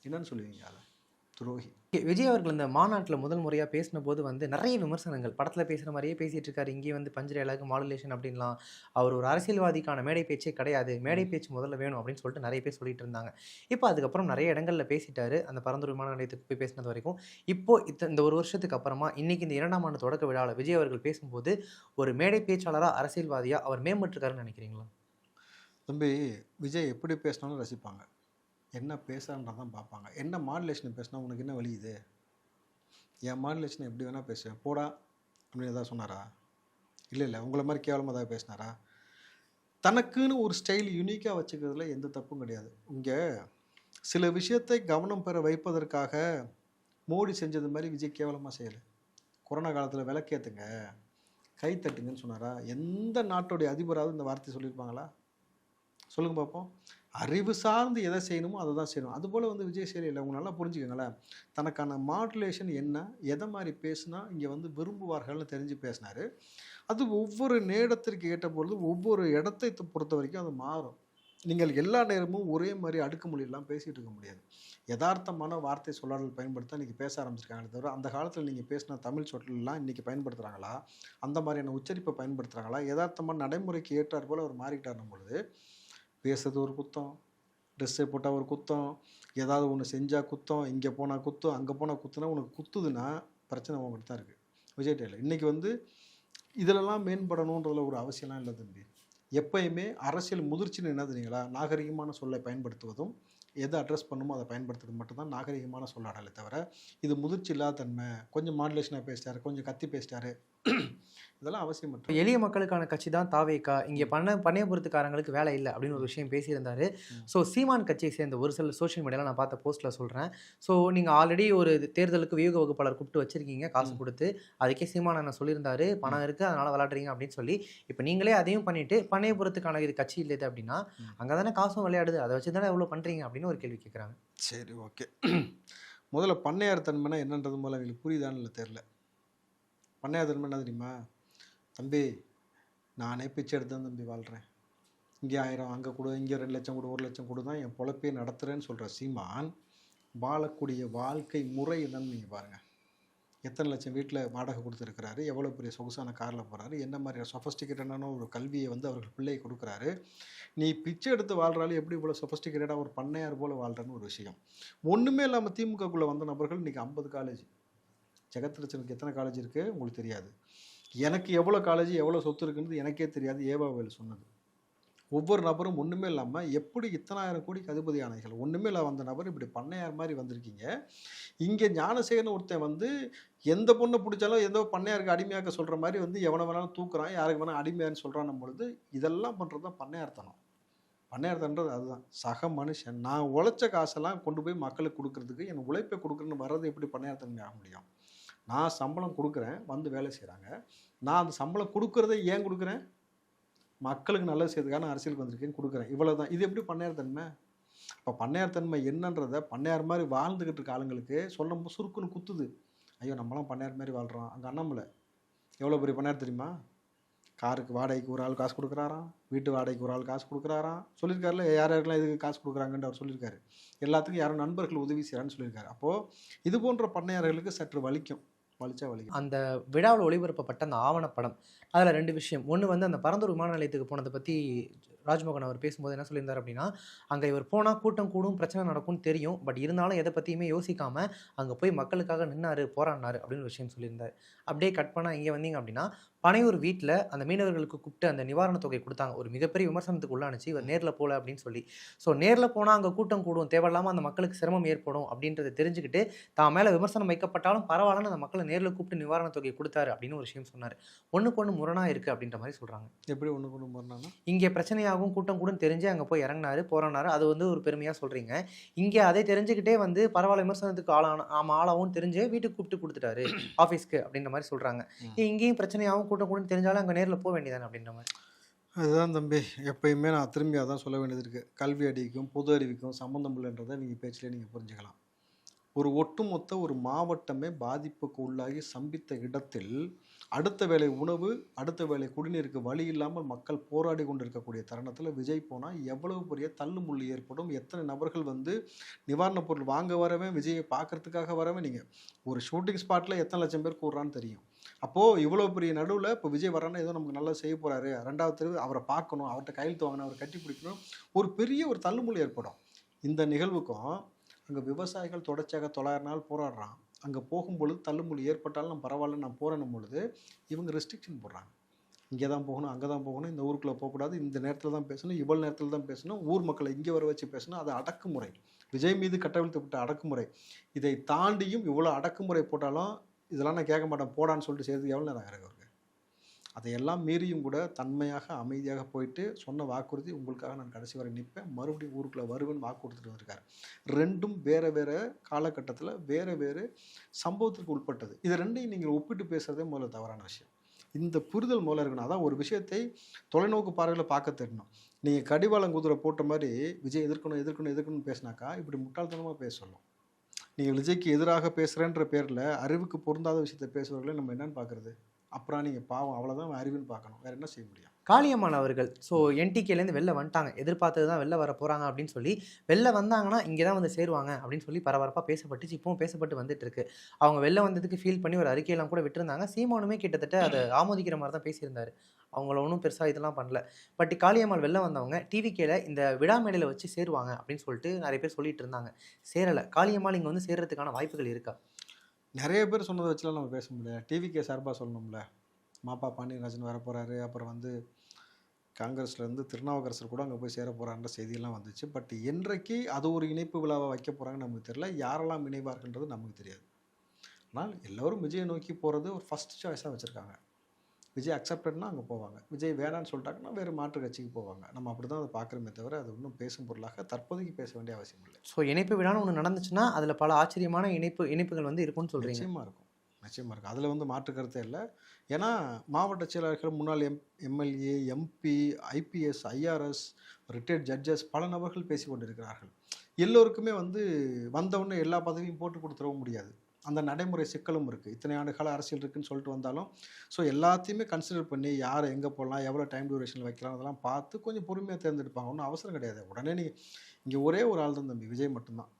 என்னன்னு சொல்லுவீங்க அதை துரோகி. விஜய் அவர்கள் இந்த மாநாட்டில் முதல் முறையாக பேசின போது வந்து நிறைய விமர்சனங்கள். படத்தில் பேசுகிற மாதிரியே பேசிட்டு இருக்காரு. இங்கே வந்து பஞ்ச டயலாக் மாடுலேஷன் அப்படின்லாம். அவர் ஒரு அரசியல்வாதிக்கான மேடை பேச்சே கிடையாது. மேடை பேச்சு முதல்ல வேணும் அப்படின்னு சொல்லிட்டு நிறைய பேர் சொல்லிட்டு இருந்தாங்க. இப்போ அதுக்கப்புறம் நிறைய இடங்களில் பேசிட்டாரு. அந்த பரந்தூர் விமான நிலையத்துக்கு போய் பேசினது வரைக்கும். இப்போ இத்த இந்த ஒரு வருஷத்துக்கு அப்புறமா இன்னைக்கு இந்த இரண்டாம் ஆண்டு தொடக்க விழாவில் விஜய் அவர்கள் பேசும்போது ஒரு மேடை பேச்சாளராக அரசியல்வாதியாக அவர் மேம்பட்டிருக்காருன்னு நினைக்கிறீங்களா? தம்பி விஜய் எப்படி பேசினாலும் ரசிப்பாங்க. என்ன பேசுகிறான்றதான் பார்ப்பாங்க. என்ன மாடுலேஷன் பேசினா உனக்கு என்ன வலியுது என் மாடுலேஷன் எப்படி வேணால் பேசுவேன் போடா அப்படின்னு எதாவது சொன்னாரா? இல்லை இல்லை. உங்களை மாதிரி கேவலமாக ஏதாவது பேசினாரா? தனக்குன்னு ஒரு ஸ்டைல் யூனிக்காக வச்சுக்கிறதுல எந்த தப்பும் கிடையாது. இங்கே சில விஷயத்தை கவனம் பெற வைப்பதற்காக மோடி செஞ்சது மாதிரி விஜய் கேவலமாக செய்யலை. கொரோனா காலத்தில் விளக்கேற்றுங்க கை தட்டுங்கன்னு சொன்னாரா? எந்த நாட்டுடைய அதிபராவது இந்த வார்த்தை சொல்லியிருப்பாங்களா? சொல்லுங்கள் பார்ப்போம் அறிவு சார்ந்து எதை செய்யணுமோ அதை தான் செய்யணும். அதுபோல் வந்து விஜய் சேரியில் அவங்க நல்லா புரிஞ்சுக்கோங்களேன். தனக்கான மாடுலேஷன் என்ன எதை மாதிரி பேசுனா இங்கே வந்து விரும்புவார்கள்னு தெரிஞ்சு பேசினாரு. அது ஒவ்வொரு நேரத்திற்கு ஏற்ற பொழுது ஒவ்வொரு இடத்தை பொறுத்த வரைக்கும் அது மாறும். நீங்கள் எல்லா நேரமும் ஒரே மாதிரி அடுக்கு மொழியெல்லாம் பேசிகிட்டு இருக்க முடியாது. யதார்த்தமான வார்த்தை சொல்லாடல் பயன்படுத்த இன்றைக்கி பேச ஆரம்பிச்சிருக்காங்களே தவிர அந்த காலத்தில் நீங்கள் பேசின தமிழ் சொற்கள்லாம் இன்றைக்கி பயன்படுத்துகிறாங்களா அந்த மாதிரியான உச்சரிப்பை பயன்படுத்துகிறாங்களா யதார்த்தமான நடைமுறைக்கு ஏற்றாற்போல் அவர் மாறிக்கிட்டாருன்னும் பொழுது பேசுறது ஒரு குத்தம் ட்ரெஸ்ஸை போட்டால் ஒரு குத்தம் ஏதாவது ஒன்று செஞ்சால் குத்தம் இங்கே போனால் குத்தம் அங்கே போனால் குத்துனா உனக்கு குத்துதுன்னா பிரச்சனை உங்கள்கிட்ட தான் இருக்குது விஜய் டேல இன்றைக்கி வந்து இதிலெல்லாம் மேம்படணுன்றதுல ஒரு அவசியம்லாம் இல்லை தம்பி. எப்பயுமே அரசியல் முதிர்ச்சின்னு என்ன தெரியுங்களா? நாகரிகமான சொல்லை பயன்படுத்துவதும் எதை அட்ரஸ் பண்ணுமோ அதை பயன்படுத்துறது மட்டும்தான் நாகரிகமான சொல்லாடலே தவிர இது முதிர்ச்சி இல்லாத தன்மை கொஞ்சம் மாடுலேஷனாக பேசிட்டாரு கொஞ்சம் கத்தி பேசிட்டாரு இதெல்லாம் அவசியம் மட்டும். எளிய மக்களுக்கான கட்சி தான் தாவேக்கா இங்கே பண்ண பண்ணையபுரத்துக்காரங்களுக்கு வேலை இல்லை அப்படின்னு ஒரு விஷயம் பேசியிருந்தாரு. ஸோ சீமான் கட்சியை சேர்ந்த ஒரு சில சோஷியல் மீடியாவில் நான் பார்த்த போஸ்ட்டில் சொல்கிறேன் ஸோ நீங்கள் ஆல்ரெடி ஒரு தேர்தலுக்கு வியூக வகுப்பாளர் கூப்பிட்டு வச்சிருக்கீங்க காசு. கொடுத்து. அதுக்கே சீமான் அண்ணன் சொல்லியிருந்தாரு. பணம் இருக்குது அதனால் விளையாடுறீங்க அப்படின்னு சொல்லி. இப்போ நீங்களே அதையும் பண்ணிட்டு பண்ணையபுரத்துக்கான இது கட்சி இல்லை அப்படின்னா. அங்கே தானே காசும் விளையாடுது. அதை வச்சு தானே எவ்வளோ பண்ணுறீங்க அப்படின்னு ஒரு கேள்வி கேட்குறாங்க சரி ஓகே. முதல்ல பண்ணையார் தன்மைனா என்னன்றது முதல்ல எங்களுக்கு புரியுதான்னு இல்லை தெரில பண்ணையார் தன்மை என்ன தெரியுமா? தம்பி நானே பிச்சை எடுத்து தான் தம்பி வாழ்கிறேன் இங்கே ஆயிரம் அங்கே கொடு இங்கே ரெண்டு லட்சம் கொடு ஒரு லட்சம் கொடு தான் என் பொழப்பே நடத்துகிறேன்னு சொல்கிற சீமான் வாழக்கூடிய வாழ்க்கை முறை என்னன்னு நீங்கள் பாருங்கள் எத்தனை லட்சம் வீட்டில் வாடகை கொடுத்துருக்கிறாரு எவ்வளோ பெரிய சொகுசான காரில் போகிறாரு என்ன மாதிரி சொஃபஸ்டிகேட்டடான ஒரு கல்வியை வந்து அவர்கள் பிள்ளையை கொடுக்குறாரு. நீ பிச்சை எடுத்து வாழ்கிறாலும் எப்படி இவ்வளோ சொஃபஸ்டிகேட்டடாக ஒரு பண்ணையார் போல் வாழ்கிறன்னு ஒரு விஷயம். ஒன்றுமே இல்லாமல் திமுகக்குள்ளே வந்த நபர்கள் இன்றைக்கி ஐம்பது காலேஜ் ஜெகத்ரட்சனுக்கு எத்தனை காலேஜ் இருக்குது உங்களுக்கு தெரியாது. எனக்கு எவ்வளோ காலேஜ் எவ்வளோ சொத்து இருக்குன்றது எனக்கே தெரியாது. ஏவாவேல் சொன்னது. ஒவ்வொரு நபரும் ஒன்றுமே இல்லாமல் எப்படி இத்தனாயிரம் கோடிக்கு அதிபதி ஆணைகள்? ஒன்றுமே இல்லாம வந்த நபர் இப்படி பண்ணையார் மாதிரி வந்திருக்கீங்க. இங்கே ஞானசேகரன் ஒருத்தன் வந்து எந்த பொண்ணை பிடிச்சாலும் எந்த பண்ணையாருக்கு அடிமையாக்க சொல்கிற மாதிரி வந்து எவனை வேணாலும் தூக்குறான் யாருக்கு வேணாலும் அடிமையான்னு சொல்கிறான் பொழுது இதெல்லாம் பண்ணுறது தான் பண்ணையார்த்தனம். பண்ணையார்த்தன்றது அதுதான். சக மனுஷன். நான் உழைச்ச காசெல்லாம் கொண்டு போய் மக்களுக்கு கொடுக்குறதுக்கு என் உழைப்பை கொடுக்குறேன்னு வர்றது எப்படி பண்ணையார்த்தன்மை ஆக முடியும்? நான் சம்பளம் கொடுக்குறேன் வந்து வேலை செய்கிறாங்க நான் அந்த சம்பளம் கொடுக்குறத ஏன் கொடுக்குறேன்? மக்களுக்கு நல்லது செய்யறதுக்கான அரசியலுக்கு வந்திருக்கேன் கொடுக்குறேன். இவ்வளோ தான் இது எப்படி பண்ணையார் தன்மை? இப்போ பண்ணையார் தன்மை என்னன்றதை பண்ணையார் மாதிரி வாழ்ந்துக்கிட்டு இருக்க ஆளுங்களுக்கு சொல்லும் சுருக்குன்னு குத்துது. ஐயோ நம்மளாம் பண்ணையார் மாதிரி வாழ்கிறோம் அங்கே அண்ணாமலை எவ்வளோ பெரிய பண்ணையார் தெரியுமா? காருக்கு வாடகைக்கு ஒரு ஆள் காசு கொடுக்குறாராம். வீட்டு வாடகைக்கு ஒரு ஆள் காசு கொடுக்குறாராம். சொல்லியிருக்காருல யார் யாருக்கெல்லாம் இதுக்கு காசு கொடுக்குறாங்கன்னு அவர் சொல்லியிருக்காரு. எல்லாத்துக்கும் யாரும் நண்பர்கள் உதவி செய்கிறான்னு சொல்லியிருக்காரு. அப்போது இது போன்ற பண்ணையார்களுக்கு சற்று வலிக்கும். வலிச்சா வலி அந்த விழாவில் ஒளிபரப்பப்பட்ட அந்த ஆவணப்படம் அதில் ரெண்டு விஷயம். ஒன்று வந்து அந்த பரந்தூர் விமான நிலையத்துக்கு போனதை பற்றி ராஜ்மோகன் அவர் பேசும்போது என்ன சொல்லியிருந்தார் அப்படின்னா அங்கே இவர் போனால் கூட்டம் கூடும் பிரச்சனை நடக்கும்னு தெரியும். பட் இருந்தாலும் எதை பற்றியுமே யோசிக்காமல் அங்கே போய் மக்களுக்காக நின்னாரு போராடினாரு அப்படின்னு ஒரு விஷயம் சொல்லியிருந்தார். அப்படியே கட் பண்ணால் இங்கே வந்தீங்க அப்படின்னா பனையூர் வீட்டில் அந்த மீனவர்களுக்கு கூப்பிட்டு அந்த நிவாரணத் தொகை கொடுத்தாங்க. ஒரு மிகப்பெரிய விமர்சனத்துக்கு உள்ளானுச்சு. இவர் நேரில் போகல அப்படின்னு சொல்லி. ஸோ நேரில் போனால் அங்கே கூட்டம் கூடும் தேவையில்லாமல் அந்த மக்களுக்கு சிரமம் ஏற்படும் அப்படின்றத தெரிஞ்சுக்கிட்டு தான் மேலே விமர்சனம் வைக்கப்பட்டாலும் பரவாயில்லன்னு அந்த மக்களை நேரில் கூப்பிட்டு நிவாரணத் தொகை கொடுத்தாரு அப்படின்னு ஒரு விஷயம் சொன்னார். ஒன்றுக்கு ஒன்று முரணாக இருக்குது அப்படின்ற மாதிரி சொல்கிறாங்க எப்படி ஒன்று கொண்டு போகிறாங்கன்னா இங்கே பிரச்சனையாகும் கூட்டம் கூடும் தெரிஞ்சு அங்கே போய் இறங்கினாரு போராடினாரு. அது வந்து ஒரு பெருமையாக சொல்கிறீங்க இங்கே அதை தெரிஞ்சுக்கிட்டே வந்து பரவாயில்ல விமர்சனத்துக்கு ஆளான ஆமாம் ஆளாவும் தெரிஞ்சு வீட்டுக்கு கூப்பிட்டு கொடுத்துட்டாரு ஆஃபீஸ்க்கு அப்படின்ற மாதிரி சொல்கிறாங்க. இங்கேயும் பிரச்சனையாகும் கூட்டம் கூடும் தெரிஞ்சாலும் அங்கே நேரில் போக வேண்டியதானே அப்படின்ற மாதிரி? அதுதான் தம்பி. எப்பயுமே நான் திரும்பி அதான் சொல்ல வேண்டியது இருக்குது கல்வி அறிவிக்கும் பொது அறிவிக்கும் சம்மந்தம் இல்லைன்றதை நீங்கள் பேச்சிலே நீங்கள் புரிஞ்சுக்கலாம். ஒரு ஒட்டுமொத்த ஒரு மாவட்டமே பாதிப்புக்கு உள்ளாகி சம்பித்த இடத்தில் அடுத்த வேலை உணவு அடுத்த வேலை குடிநீருக்கு வழி இல்லாமல் மக்கள் போராடி கொண்டிருக்கக்கூடிய தருணத்தில் விஜய் போனால் எவ்வளவு பெரிய தள்ளுமுள்ளு ஏற்படும். எத்தனை நபர்கள் வந்து நிவாரணப் பொருள் வாங்க வரவே விஜயை பார்க்கறதுக்காக வரவே நீங்கள் ஒரு ஷூட்டிங் ஸ்பாட்டில் எத்தனை லட்சம் பேர் கூடுறான்னு தெரியும். அப்போது இவ்வளோ பெரிய நடுவில் இப்போ விஜய் வரான்னா ஏதோ நமக்கு நல்லா செய்ய போகிறாரு ரெண்டாவது தெருவு அவரை பார்க்கணும் அவர்கிட்ட கையெழுத்து வாங்கணும் அவரை கட்டி பிடிக்கணும். ஒரு பெரிய ஒரு தள்ளுமுள்ளு ஏற்படும். இந்த நிகழ்வுக்கும் அங்கே விவசாயிகள் தொடர்ச்சியாக தொள்ளாயிரம் நாள் போராடுறான். அங்கே போகும்பொழுது தள்ளுமுள்ளு ஏற்பட்டாலும் நான் பரவாயில்ல நான் போகிறேன்னும் பொழுது இவங்க ரெஸ்ட்ரிக்ஷன் போடுறாங்க. இங்கே தான் போகணும் அங்கே தான் போகணும் இந்த ஊருக்குள்ளே போகக்கூடாது இந்த நேரத்தில் தான் பேசணும் இவ்வளோ நேரத்தில் தான் பேசணும் ஊர் மக்களை இங்கே வர வச்சு பேசணும் அது அடக்குமுறை. விஜய் மீது கட்டவிழ்த்துப்பட்ட அடக்குமுறை. இதை தாண்டியும் இவ்வளோ அடக்குமுறை போட்டாலும் இதெல்லாம் நான் கேட்க மாட்டேன் போடான்னு சொல்லிட்டு செய்யறதுக்கு எவ்வளோ நேரம் ஆகுது அதையெல்லாம் மீறியும் கூட தன்மையாக அமைதியாக போயிட்டு சொன்ன வாக்குறுதி உங்களுக்காக நான் கடைசி வரை நிற்பேன். மறுபடியும் ஊருக்குள்ளே வருவேன் வாக்கு கொடுத்துட்டு வந்திருக்காரு. ரெண்டும் வேறு வேறு காலகட்டத்தில் வேறு வேறு சம்பவத்திற்கு உட்பட்டது. இது ரெண்டையும் நீங்கள் ஒப்பிட்டு பேசுகிறதே முதல்ல தவறான விஷயம். இந்த புரிதல் முதல்ல இருக்கணும். அதான் ஒரு விஷயத்தை தொலைநோக்கு பார்வையில் பார்க்க தெரியணும். நீங்கள் கடிவாளம் குதிரை போட்ட மாதிரி விஜய் எதிர்க்கணும் எதிர்க்கணும் எதிர்க்கணும்னு பேசினாக்கா இப்படி முட்டாள்தனமாக பேச சொல்லும். நீங்கள் விஜய்க்கு எதிராக பேசுகிறேன்ற பேரில் அறிவுக்கு பொருந்தாத விஷயத்தை பேசுறவர்களே நம்ம என்னன்னு பார்க்குறது? அப்புறம் நீங்கள் பாவம் அவ்வளோதான் அறிவுன்னு பார்க்கணும். வேறு என்ன செய்ய முடியும்? காளியம்மாள் அவர்கள் ஸோ என்டிகேலேருந்து வெளில வந்துட்டாங்க. எதிர்பார்த்தது தான் வெளில வர போகிறாங்க அப்படின்னு சொல்லி வெளில வந்தாங்கன்னா இங்கே தான் வந்து சேருவாங்க அப்படின்னு சொல்லி பரபரப்பாக பேசப்பட்டுச்சு. இப்போவும் பேசப்பட்டு வந்துட்டு இருக்கு அவங்க வெளில வந்ததுக்கு ஃபீல் பண்ணி ஒரு அறிக்கையெல்லாம் கூட விட்டுருந்தாங்க. சீமானுமே கிட்டத்தட்ட அதை ஆமோதிக்கிற மாதிரி தான் பேசியிருந்தாரு. அவங்கள ஒன்றும் பெருசாக இதெல்லாம் பண்ணல. பட் காளியம்மாள் வெளில வந்தவங்க டிவிக்கேல இந்த விழா மேடையில் வச்சு சேருவாங்க அப்படின்னு சொல்லிட்டு நிறைய பேர் சொல்லிட்டு இருந்தாங்க. சேரலை. காளியம்மாள் இங்கே வந்து சேர்றதுக்கான வாய்ப்புகள் இருக்கா? நிறைய பேர் சொன்னதை வச்சுலாம் நம்ம பேச முடியாது. டிவிக்கே சார்பாக சொல்லணும்ல. மாப்பா பாண்டியராஜன் வர போகிறாரு அப்புறம் வந்து காங்கிரஸ்லேருந்து திருநாவுக்கரசர் கூட அங்கே போய் சேர போகிறான்ற செய்தியெல்லாம் வந்துச்சு. பட் என்றைக்கு அது ஒரு இணைப்பு விழாவை வைக்க போகிறாங்கன்னு நமக்கு தெரியல. யாரெல்லாம் இணைவார்கள்ன்றது நமக்கு தெரியாது. ஆனால் எல்லோரும் விஜயை நோக்கி போகிறது ஒரு ஃபஸ்ட் சாய்ஸாக வச்சுருக்காங்க. விஜய் அக்செப்டட்னா அங்கே போவாங்க. விஜய் வேணான்னு சொல்லிட்டாங்கன்னா வேறு மாற்று கட்சிக்கு போவாங்க. நம்ம அப்படி தான் அதை பார்க்குறோமே தவிர அது ஒன்றும் பேசும் பொருளாக தற்போதைக்கு பேச வேண்டிய அவசியம் இல்லை. ஸோ இணைப்பு விழான்னு ஒன்று நடந்துச்சுன்னா அதில் பல ஆச்சரியமான இணைப்பு இணைப்புகள் வந்து இருக்கும்னு சொல்கிறீங்க நிச்சயமாக இருக்கும். நிச்சயமாக இருக்கும். அதில் வந்து மாற்று கருத்தே இல்லை. ஏன்னா மாவட்ட செயலாளர்கள் முன்னாள் M MLA MP IPS IRS retired judges பல நபர்கள் பேசி கொண்டிருக்கிறார்கள் எல்லோருக்குமே வந்து வந்தவுடனே எல்லா பதவியும் போட்டு கொடுத்துடவும் முடியாது. அந்த நடைமுறை சிக்கலும் இருக்குது இத்தனை ஆண்டு கால அரசியல் இருக்குன்னு சொல்லிட்டு வந்தாலும் ஸோ எல்லாத்தையுமே கன்சிடர் பண்ணி யார் எங்கே போடலாம் எவ்வளோ டைம் டியூரேஷனில் வைக்கலாம் அதெல்லாம் பார்த்து கொஞ்சம் பொறுமையாக தேர்ந்தெடுப்பாங்க. ஒன்றும் அவசரம் கிடையாது. உடனே நீங்கள் இங்கே ஒரே ஒரு ஆள் தான் தம்பி விஜய் மட்டும்தான்.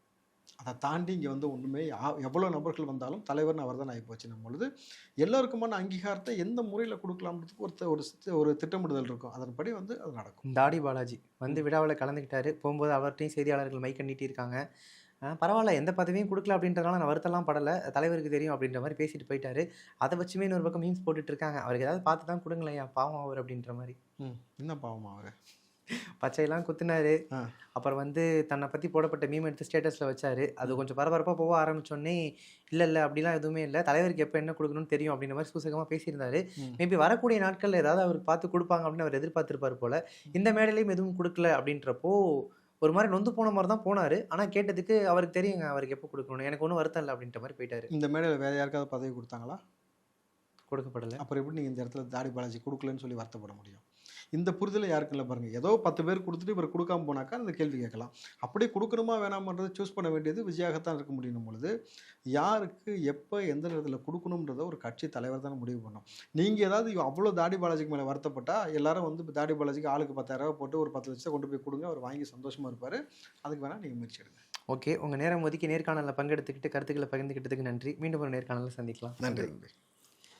அதை தாண்டி இங்கே வந்து ஒன்றுமே யா- எவ்வளோ நபர்கள் வந்தாலும் தலைவர்னு அவர் தான் ஆகிப்போச்சுன்னும் பொழுது. எல்லோருக்குமான அங்கீகாரத்தை எந்த முறையில் கொடுக்கலாம்ன்றதுக்கு ஒருத்த ஒரு ஒரு திட்டமிடுதல் இருக்கும். அதன்படி வந்து அது நடக்கும். தாடி பாலாஜி வந்து விழாவில் கலந்துக்கிட்டாரு. போகும்போது அவர்கிட்டையும் செய்தியாளர்கள் மைக் கண்டிட்டு இருக்காங்க பரவாயில்ல எந்த பதவியும் கொடுக்கல அப்படின்றதுனால நான் வருத்தம்லாம் படலை. தலைவருக்கு தெரியும் அப்படின்ற மாதிரி பேசிட்டு போயிட்டாரு. அதை வச்சுமே இன்னொரு பக்கம் மீம்ஸ் போட்டுட்டு இருக்காங்க. அவருக்கு ஏதாவது பார்த்து தான் கொடுங்களேன் பாவம் அவர் அப்படின்ற மாதிரி. ம் என்ன பாவமா அவர்? பச்சையெல்லாம் குத்துனாரு. அப்புறம் வந்து தன்னை பற்றி போடப்பட்ட மீம் எடுத்து ஸ்டேட்டஸில் வச்சாரு. அது கொஞ்சம் பரபரப்பாக போக ஆரம்பிச்சோடனே இல்லை இல்லை அப்படிலாம் எதுவுமே இல்லை. தலைவருக்கு எப்போ என்ன கொடுக்கணும்னு தெரியும் அப்படின்ற மாதிரி சூசகமாக பேசியிருந்தாரு. மேபி வரக்கூடிய நாட்களில் ஏதாவது அவர் பார்த்து கொடுப்பாங்க அப்படின்னு அவர் எதிர்பார்த்திருப்பார் போல. இந்த மேடையிலையும் எதுவும் கொடுக்கல அப்படின்றப்போ ஒரு மாதிரி நொந்து போன மாதிரி தான் போனார். ஆனால் கேட்டதுக்கு அவருக்கு தெரியுங்க அவருக்கு எப்போ கொடுக்கணும் எனக்கு ஒன்றும் வருத்தம் இல்லை அப்படின்ற மாதிரி போயிட்டாரு. இந்த மேடையில் வேறு யாருக்காவது பதவி கொடுத்தாங்களா? கொடுக்கப்படலை. அப்புறம் எப்படி நீங்கள் இந்த இடத்துல தாடி பாலாஜி கொடுக்கலன்னு சொல்லி வருத்தப்பட முடியும்? இந்த புரிதலை யாருக்கும் இல்லை பாருங்கள் ஏதோ பத்து பேர் கொடுத்துட்டு இவர் கொடுக்காம போனாக்கா அந்த கேள்வி கேட்கலாம். அப்படியே கொடுக்கணுமா வேணாமன்றது சூஸ் பண்ண வேண்டியது விஜயாகத்தான் இருக்க முடியும் பொழுது யாருக்கு எப்போ எந்த நேரத்தில் கொடுக்கணுன்றத ஒரு கட்சி தலைவர் தானே முடிவு பண்ணும். நீங்கள் ஏதாவது அவ்வளோ தாடி பாலாஜிக்கு மேலே வருத்தப்பட்டா எல்லாரும் வந்து தாடி பாலாஜிக்கு ஆளுக்கு பத்தாயிரம் ரூபாய் போட்டு ஒரு பத்து லட்சத்தை கொண்டு போய் கொடுங்க அவர் வாங்கி சந்தோஷமாக இருப்பார். அதுக்கு வேணால் நீங்கள் முயற்சி எடுங்க. ஓகே உங்கள் நேரம் ஒதுக்கி நேர்காணலில் பங்கெடுத்துக்கிட்டு கருத்துக்களை பகிர்ந்துக்கிட்டதுக்கு நன்றி. மீண்டும் ஒரு நேர்காணலில் சந்திக்கலாம். நன்றி.